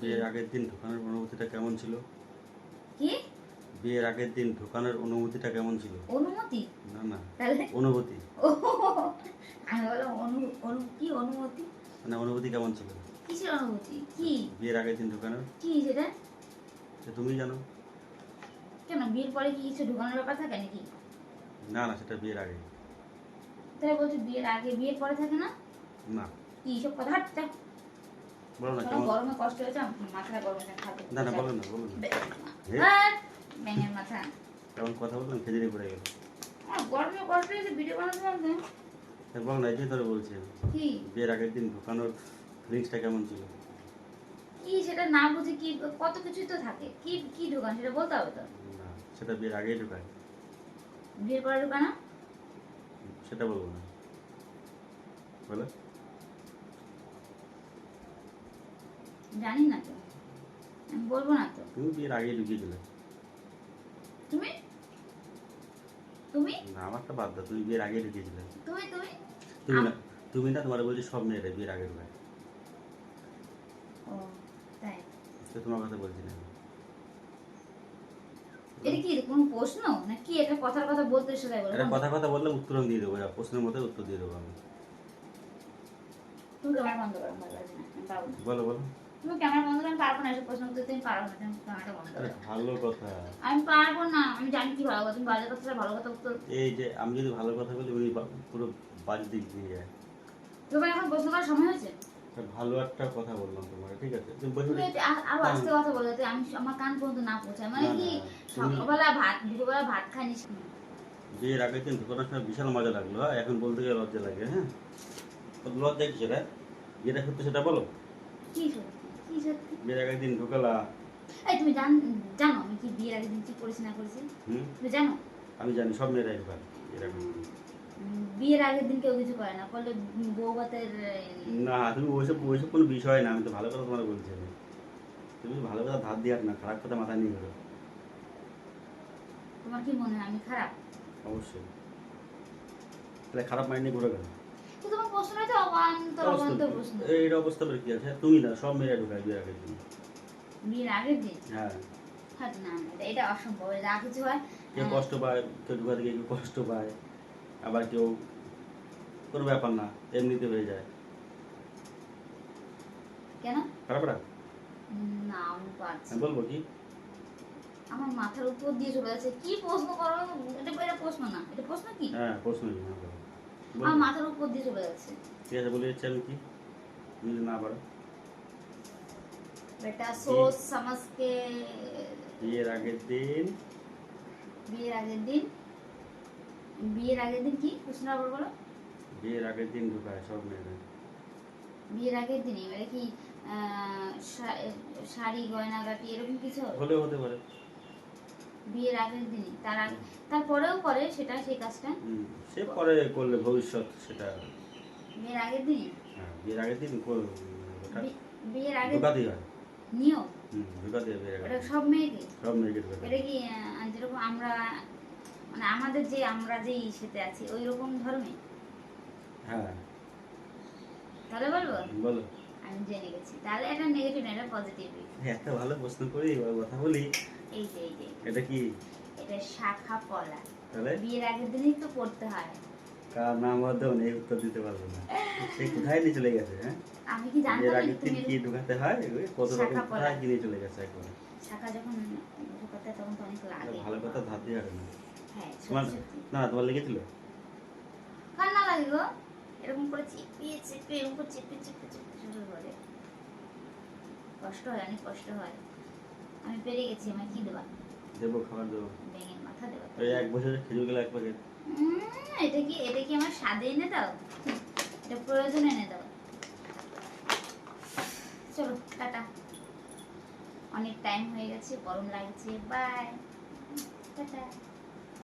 বিয়ের আগের দিন ঢোকানোর অনুভূতিটা কেমন ছিল? কি? বিয়ের আগের দিন ঢোকানোর অনুভূতিটা কেমন ছিল? অনুমতি? না না। তাহলে? অনুভূতি। আমি বললাম অনু অনু কি অনুমতি মানে অনুভূতি কেমন ছিল? কিসের অনুভূতি? কি? বিয়ের আগের দিন ঢোকানোর? কি সেটা? তুমি জানো। কেন বিয়ের পরে কি কিছু ঢুকানোর ব্যাপার থাকে নাকি? না না সেটা বিয়ের আগে। তাই বলছি বিয়ের আগে বিয়ের পরে থাকে না? না। কি সব কথা বলো না কেমন? গরমে কষ্ট হয়েছে মাথাটা গরম হয়েছে না না বলো না বলো না। ব্যাঙের মাথা। কেমন কথা বললাম? খেজুরি পড়ে গেল। গরমে কষ্ট হয়েছে ভিডিও বানাতে পারবে তা বলো না যে তোর বলছি। কি? বিয়ের আগের দিন ঢোকানোর ফিলিংসটা কেমন ছিল? কি সেটা না বুঝে কি কত কিছুই তো থাকে। কি কি ঢোকান সেটা বলতে হবে তো? সেটা বিয়ের আগেই ঢোকায়। বিয়ের পরে ঢোকানো? সেটা বলব না। বলো। জানি না তো। আমি বলব না তো। তুমি বিয়ের আগেই ঢুকিয়ে দিলে তুমি? তুমি? না আমারটা বাদ দাও তুমি বিয়ের আগেই ঢুকিয়েছিলে তুমি তুমি? তুমি না তুমি না তোমার বলছি সব মেয়েরা বিয়ের আগে ঢুকায় ও তাই। তো তোমার কথা বলছি না। এটা কি কোনো প্রশ্ন? না কি এটা কথার কথা বলতে এসে যাবে একটা কথা কথা বললে উত্তর আমি দিয়ে দেবো এরা প্রশ্নের মতো উত্তর দিয়ে দেবো আমি। তুমি ক্যামেরা বন্ধ করো ভালো লাগছে না আমি পারব না। বলো বলো। তুমি ক্যামেরা বন্ধ করে পারব না এসব প্রশ্ন উত্তর তুমি পারব না তুমি ক্যামেরাটা বন্ধ করো। ভালো কথা। আমি পারব না আমি জানি কি ভালো কথা তুমি বাজে কথা ভালো কথা উত্তর এই যে আমি যদি ভালো কথা বলি উনি পুরো বাজে দিক দিয়ে যায়। তোমার এখন প্রশ্ন করার সময় হয়েছে? ভালো একটা কথা বললাম তোমাকে ঠিক আছে? তুমি বসে আরও আস্তে কথা বলো যাতে আমি আমার কান পর্যন্ত না পৌঁছায়। মানে কি সকালবেলা ভাত দুপুরবেলা ভাত খাইনি? বিয়ের আগের দিন ঢুকানোর সময় বিশাল মজা লাগল হ্যাঁ? এখন বলতে গেলে লজ্জা লাগে হ্যাঁ? লজ্জা কি সেটা যেটা সত্যি সেটা বলো। কি সত্যি? বিয়ের আগের দিন ঢুকালা। এই তুমি জান জানো আমি কি বিয়ের আগে দিন কি করেছি না করেছি? তুমি জানো? আমি জানি সব আগের দিন। উম, বিয়ের আগের দিন কেউ কিছু করে না করলে বউ ভাতের না তুমি ওইসব ওইসব কোনো বিষয় না আমি তো ভালো কথা তোমার বলছি তুমি ভালো কথা ধার দিয়ে না খারাপ কথা মাথায় নিয়ে গেলো তোমার কি মনে হয় আমি খারাপ? অবশ্যই। তাহলে খারাপ মাইন্ড নিয়ে ঘুরে গেল। তো তোমার প্রশ্নটা তো অবান্তর অবান্তর প্রশ্ন। এই অবস্থা করে কি? আছে তুমি না সব মেয়েরা ঢুকায় বিয়ের আগের দিন। বিয়ের আগের দিন? হ্যাঁ। হয়তো না না, এটা- এটা অসম্ভব যা কিছু হয়? কেউ। কষ্ট পায় কেউ ঢুকাতে গিয়ে কেউ কষ্ট পায় আবার কেউ কোনো ব্যাপার না এমনিতে হয়ে যায়। কেন? না? আমি পারছি বলব কি? আমার মাথার উপর দিয়ে চলে যাচ্ছে। কি প্রশ্ন করো? এটা এটা প্রশ্ন না এটা প্রশ্ন কি? হ্যাঁ প্রশ্ন বলো। আমার মাথার উপর দিয়ে চলে যাচ্ছে। ঠিক আছে বলে যাচ্ছি আমি কি? যদি না পারো। বেটা সোচ সমাজকে বিয়ের আগের দিন। বিয়ের আগের দিন? বিয়ের আগের দিন কি? প্রশ্ন আবার বলো। বিয়ের আগের দিন ঢুকায় সব মেয়েরা বিয়ের আগের দিনই? মানে কি শাড়ি গয়নাগাটি এরকম কিছু? হলেও হতে পারে। বিয়ের আগের দিনই। তার আগে তারপরেও করে সেটা সেই কাজটা। সে পরে করলে ভবিষ্যৎ সেটা বিয়ের আগের দিনই? হ্যাঁ, বিয়ের আগের দিন কর- ওটা বিয়ের আগে ঢুকাতেই হয়। নিয়ম ঢুকাতে। সব মেয়েকে? সব মেয়েকে এটা কি যেরকম আমরা মানে আমাদের যে আমরা যে ইসেতে আছি ওই রকম ধর্মে? হ্যাঁ। তাহলে বলব? বলো। আমি জেনে গেছি। তাহলে এটা নেগেটিভ না এটা পজিটিভ এত ভালো প্রশ্ন করি এবার কথা বলি। এই যে এই যে। এটা কি? এটা শাখা পলা। তাহলে? বিয়ের আগের দিনই তো পড়তে হয়। কার নাম বাদেও নেই উত্তর দিতে পারব না। সে কোথায় নিয়ে চলে গেছে হ্যাঁ? আমি কি জানতাম না তুমি কি ঢুকাতে হয়? কত রকম কোথায় কি নিয়ে চলে গেছে একবার শাখা যখন ঢোকাতে তখন তো অনেক লাগে। ভালো কথা ধার দিয়ে না। হ্যাঁ তোমার না লেগেছিল? কার না লাগে গো? এরকম করে চিপিয়ে চিপিয়ে এরকম করে চিপিয়ে চিপিয়ে চিপিয়ে শুরু করে কষ্ট হয় অনেক কষ্ট হয় আমি পেরে গেছি আমার কি দেবা দেবো খাবার দেবো। ব্যাঙের মাথা দেবা ওই এক বছরের খেজুর গেলে এক প্যাকেট এটা কি এটা কি আমার স্বাদে এনে দাও এটা প্রয়োজন এনে দাও চলো টাটা অনেক টাইম হয়ে গেছে, গরম লাগছে। By tata